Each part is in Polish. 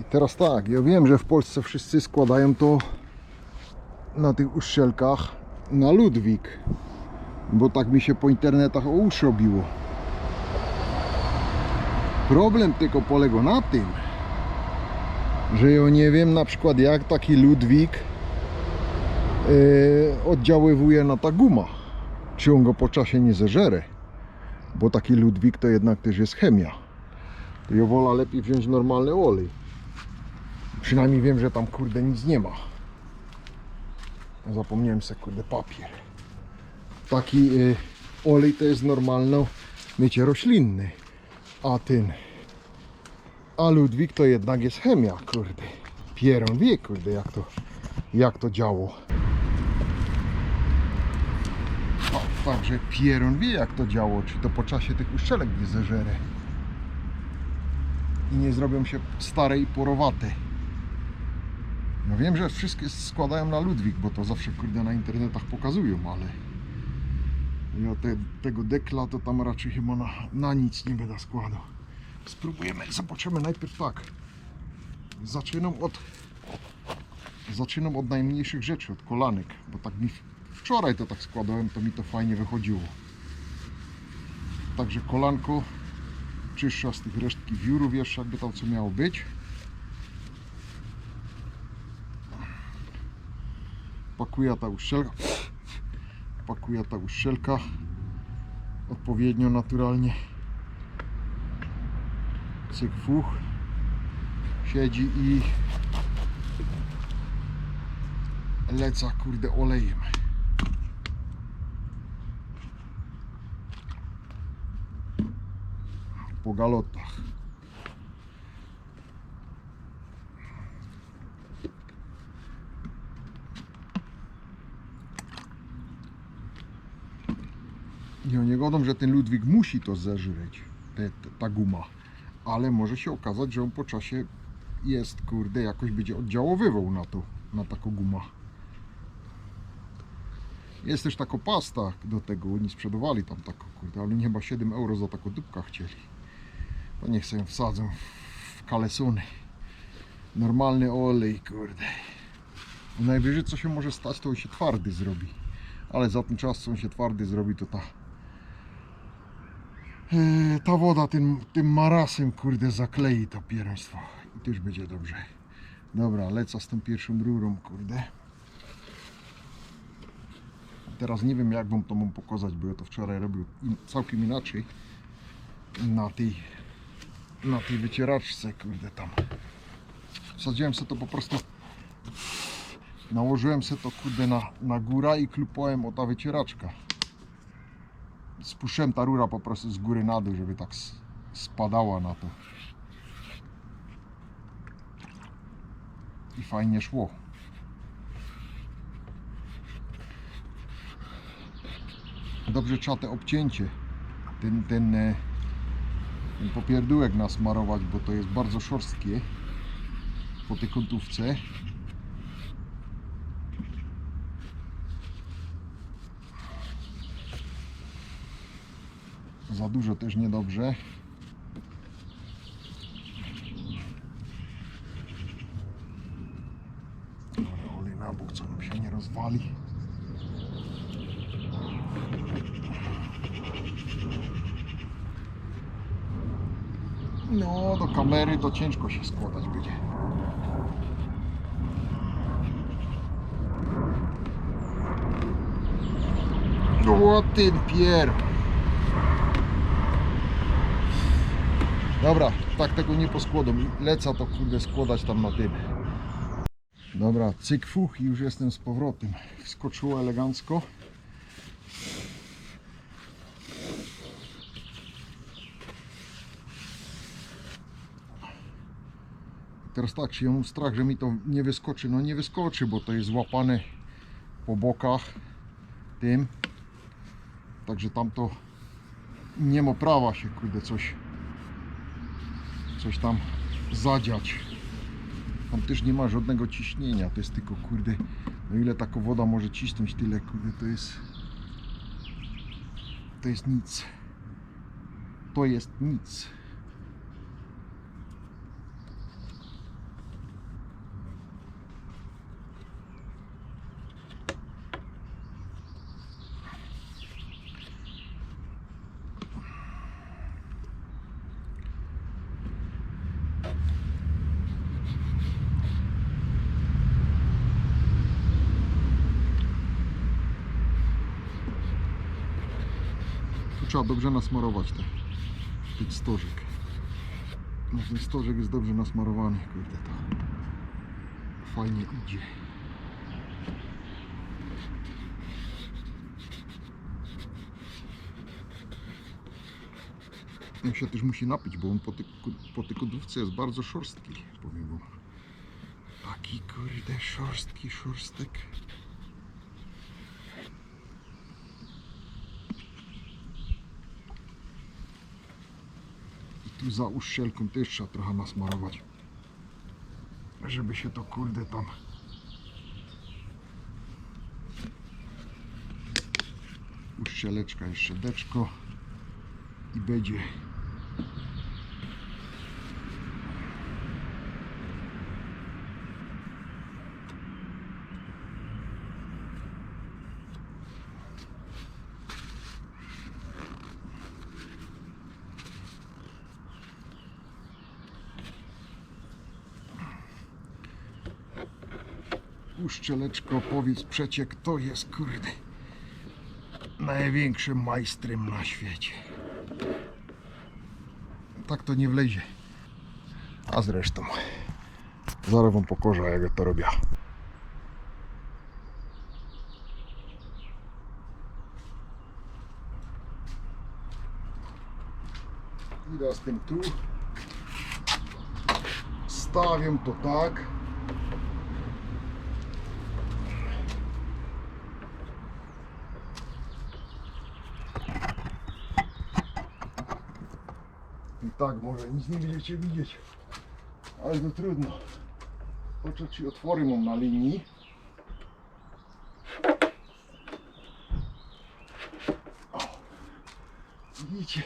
I teraz tak, ja wiem, że w Polsce wszyscy składają to na tych uszczelkach na Ludwik. Bo tak mi się po internetach o uszy obiło. Problem tylko polega na tym, że ja nie wiem na przykład jak taki Ludwik yy, oddziaływuje na ta guma. Czy on go po czasie nie zeżere. Bo taki Ludwik to jednak też jest chemia. To ja wola lepiej wziąć normalny olej. Przynajmniej wiem, że tam kurde nic nie ma. Zapomniałem sobie kurde papier. Taki y, olej to jest normalno mycie roślinny. A ten a Ludwik to jednak jest chemia, kurde. Pieron wie, kurde, jak to, jak to działo. Także Pieron wie, jak to działo, czy to po czasie tych uszczelek nie zeżere. I nie zrobią się stare i porowate. No wiem, że wszystkie składają na Ludwik, bo to zawsze kurde na internetach pokazują, ale ja te, tego dekla to tam raczej chyba na, na nic nie będę składał. Spróbujemy, zobaczymy najpierw tak. Zaczynam od zaczynam od najmniejszych rzeczy, od kolanek, bo tak mi wczoraj to tak składałem, to mi to fajnie wychodziło. Także kolanko czyszcza z tych resztki wiórów jeszcze, jakby tam co miało być. Pakuje ta uszczelka. Pakuje ta uszczelka odpowiednio naturalnie. Cyk fuch. Siedzi i leca kurde olejem. Po galotach i oni godą, że ten Ludwik musi to zeżreć te, te, ta guma ale może się okazać, że on po czasie jest, kurde, jakoś będzie oddziaływał na to, na taką gumę. Jest też taka pasta do tego, oni sprzedawali tam taką, kurde, ale chyba 7 euro za taką dupkę chcieli. To niech sobie wsadzą w kalesony. Normalny olej, kurde. Najwyżej co się może stać, to on się twardy zrobi. Ale za ten czas, co on się twardy zrobi, to ta ta woda tym, tym marasem kurde zaklei to pierństwo i też będzie dobrze. Dobra, lecę z tą pierwszą rurą kurde. Teraz nie wiem jak wam to mam pokazać, bo ja to wczoraj robił całkiem inaczej. Na tej, na tej wycieraczce kurde tam. Wsadziłem sobie to po prostu nałożyłem sobie to kurde na, na górę i klupałem o ta wycieraczka spuszczyłem ta rura po prostu z góry na dół, żeby tak spadała na to. I fajnie szło. Dobrze trzeba te obcięcie, ten, ten, e, ten popierdółek nasmarować, bo to jest bardzo szorstkie po tej kątówce. Za dużo też niedobrze. Dobra, olej na bok, co nam się nie rozwali. No, do kamery to ciężko się składać będzie. O, ten pier. Dobra, tak tego nie poskładam. I Leca to kurde składać tam na tym. Dobra, cyk fuch i już jestem z powrotem. Wskoczyło elegancko. Teraz tak, czy ja mam strach, że mi to nie wyskoczy? No nie wyskoczy, bo to jest złapane po bokach tym. Także tam to nie ma prawa się kurde coś coś tam zadziać. Tam też nie ma żadnego ciśnienia, to jest tylko kurde, no ile taka woda może cisnąć, tyle kurde, to jest to jest nic. To jest nic. Trzeba dobrze nasmarować te, ten stożek. No ten stożek jest dobrze nasmarowany, kurde to fajnie idzie. On się też musi napić, bo on po, ku- po jest bardzo szorstki, powiem wam. Taki kurde szorstki szorstek. Tu za uszczelką też trzeba trochę nasmarować. Żeby się to kurde tam uszczeleczka jeszcze deczko i będzie uszczeleczko powiedz przecie kto jest kurde największym majstrem na świecie. Tak to nie wlezie. A zresztą zaraz wam pokorzę jak ja to robię. I teraz tym tu. Stawiam to tak tak może nic nie będziecie widzieć. Ale to trudno. Ci otwory mam na linii. O. Widzicie?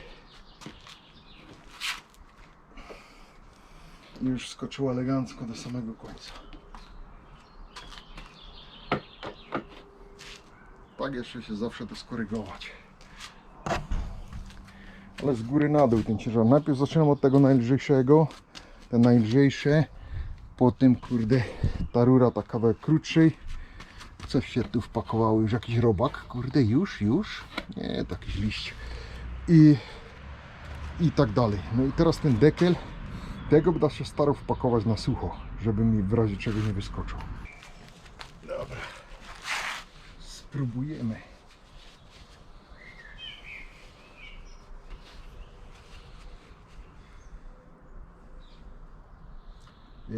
Już skoczyło elegancko do samego końca. Tak jeszcze się zawsze to skorygować ale z góry na dół ten ciężar. Najpierw zaczynam od tego najlżejszego, ten najlżejsze, potem kurde ta rura ta kawałek krótszej. Coś się tu wpakowało, już jakiś robak, kurde już, już, nie, taki liść. I, I tak dalej. No i teraz ten dekel, tego będę się starał wpakować na sucho, żeby mi w razie czego nie wyskoczył. Dobra, spróbujemy.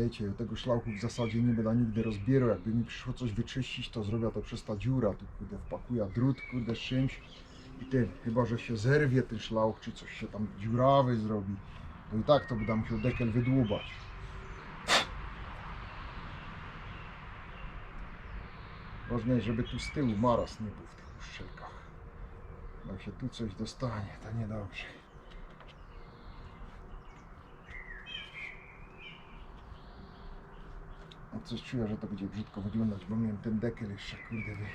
Wiecie, tego szlauchu w zasadzie nie będę nigdy rozbierał. Jakby mi przyszło coś wyczyścić, to zrobię to przez ta dziura. Tu kurde wpakuję drut, kurde z czymś i ten, chyba że się zerwie ten szlauch, czy coś się tam dziurawy zrobi, to i tak to będę musiał dekel wydłubać. Ważne żeby tu z tyłu maraz nie był w tych uszczelkach. Jak się tu coś dostanie, to niedobrze. Coś czuję, że to będzie brzydko wyglądać, bo miałem ten dekel jeszcze, kurde, wy...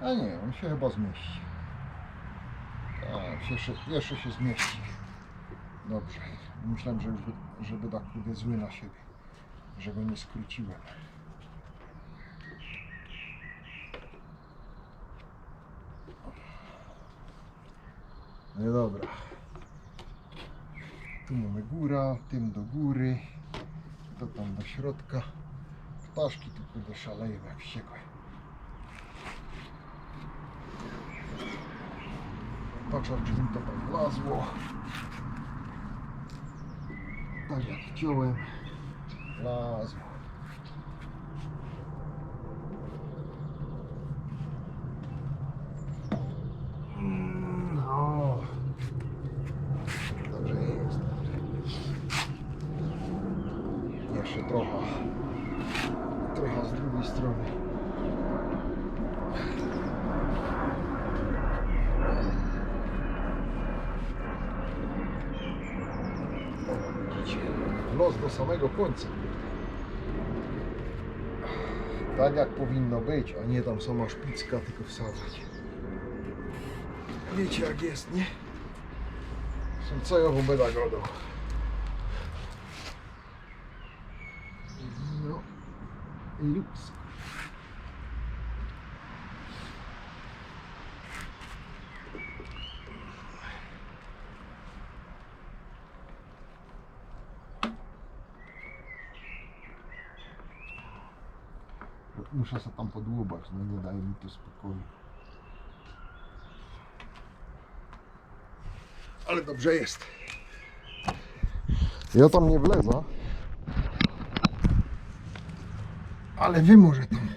A nie, on się chyba zmieści. Tak, jeszcze, jeszcze się zmieści. Dobrze. Myślałem, że już by, że będę kurde zły na siebie, że go nie skróciłem. No dobra. Tu mamy góra, tym do góry, to tam do środka. Ptaszki tu kurde szaleją jak wściekłe. Patrz, jak drzwi to tam wlazło. Tak jak chciałem. Wlazło. Mm, No. Dobrze jest. Jeszcze trochę. Trochę z drugiej strony. O, widzicie? Los do samego końca. Tak jak powinno być, a nie tam sama szpicka tylko wsadzać. Wiecie jak jest, nie? Co ja wam będę gadał. No muszę się tam podłubać, no nie daje mi to spokoju. Ale dobrze jest. Ja tam nie wlezę. Ale wy może tam.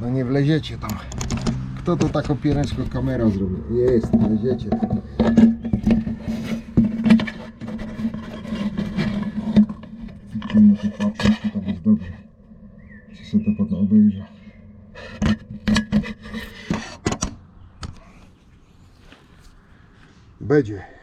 No nie wleziecie tam. Kto to tak opiereczko kamera zrobił? Jest, wleziecie tam. Chcę na to patrzeć, tam jest dobrze. Czy sobie to potem obejrzę. Będzie.